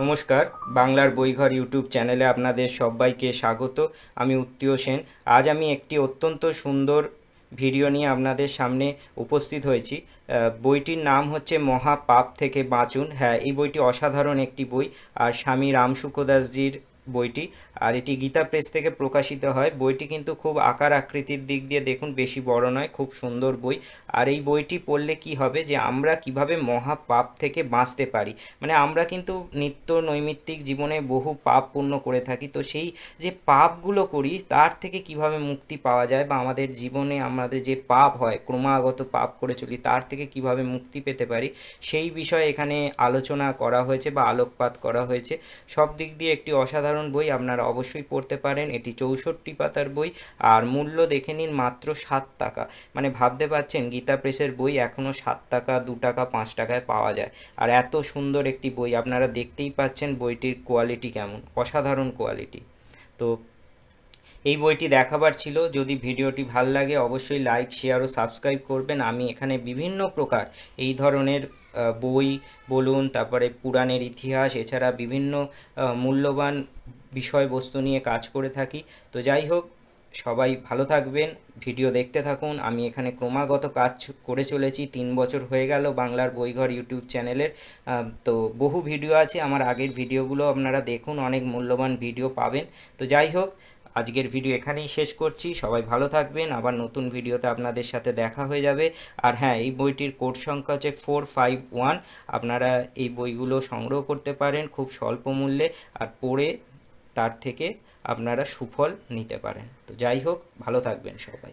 নমস্কার, বাংলার বইঘর ইউটিউব চ্যানেলে আপনাদের সবাইকে স্বাগত। আমি উত্তীয় সেন। আজ আমি একটি অত্যন্ত সুন্দর ভিডিও নিয়ে আপনাদের সামনে উপস্থিত হয়েছি। বইটির নাম হচ্ছে মহাপাপ থেকে বাঁচুন। হ্যাঁ এই বইটি অসাধারণ একটি বই। আর স্বামী রাম সুখদাসজির বইটি। আর এটি গীতা প্রেস থেকে প্রকাশিত হয়। বইটি কিন্তু খুব আকার আকৃতির দিক দিয়ে দেখুন, বেশি বড় নয়, খুব সুন্দর বই। আর এই বইটি পড়লে কি হবে যে, আমরা কীভাবে মহা পাপ থেকে বাঁচতে পারি? মানে আমরা কিন্তু নিত্য নৈমিত্তিক জীবনে বহু পাপ পূর্ণ করে থাকি। তো সেই যে পাপগুলো করি, তার থেকে কীভাবে মুক্তি পাওয়া যায় বা আমাদের জীবনে আমাদের যে পাপ হয়, ক্রমাগত পাপ করে চলি, তার থেকে কীভাবে মুক্তি পেতে পারি? সেই বিষয়ে এখানে আলোচনা করা হয়েছে বা আলোকপাত করা হয়েছে। সব দিক দিয়ে একটি অসাধারণ বই আপনারা অবশ্যই পড়তে পারেন। এটি চৌষট্টি পাতার বই আর মূল্য দেখে নিন মাত্র সাত টাকা। মানে ভাবতে পারছেন, গীতা প্রেসের বই এখনও সাত টাকা, দু টাকা, পাঁচ টাকায় পাওয়া যায়। আর এত সুন্দর একটি বই, আপনারা দেখতেই পাচ্ছেন বইটির কোয়ালিটি কেমন, অসাধারণ কোয়ালিটি তো এই বইটি দেখাবার ছিল। যদি ভিডিওটি ভালো লাগে, অবশ্যই লাইক শেয়ার ও সাবস্ক্রাইব করবেন। আমি এখানে বিভিন্ন প্রকার এই ধরনের বই বলুন, তারপরে পুরাণের ইতিহাস, এছাড়া বিভিন্ন মূল্যবান বিষয়বস্তু নিয়ে কাজ করে থাকি। তো যাই হোক, সবাই ভালো থাকবেন, ভিডিও দেখতে থাকুন। আমি এখানে ক্রমাগত কাজ করে চলেছি, তিন বছর হয়ে গেল বাংলার বইঘর ইউটিউব চ্যানেলের। তো বহু ভিডিও আছে, আমার আগের ভিডিওগুলো আপনারা দেখুন, অনেক মূল্যবান ভিডিও পাবেন। তো যাই হোক আজকের ভিডিও এখানেই শেষ করছি। সবাই ভালো থাকবেন। আবার নতুন ভিডিওতে আপনাদের সাথে দেখা হয়ে যাবে। আর হ্যাঁ এই বইটির কোড সংখ্যা হচ্ছে ফোর ফাইভ ওয়ান আপনারা এই বইগুলো সংগ্রহ করতে পারেন খুব স্বল্প মূল্যে আর পড়ে তার থেকে আপনারা সুফল নিতে পারেন। তো যাই হোক, ভালো থাকবেন সবাই।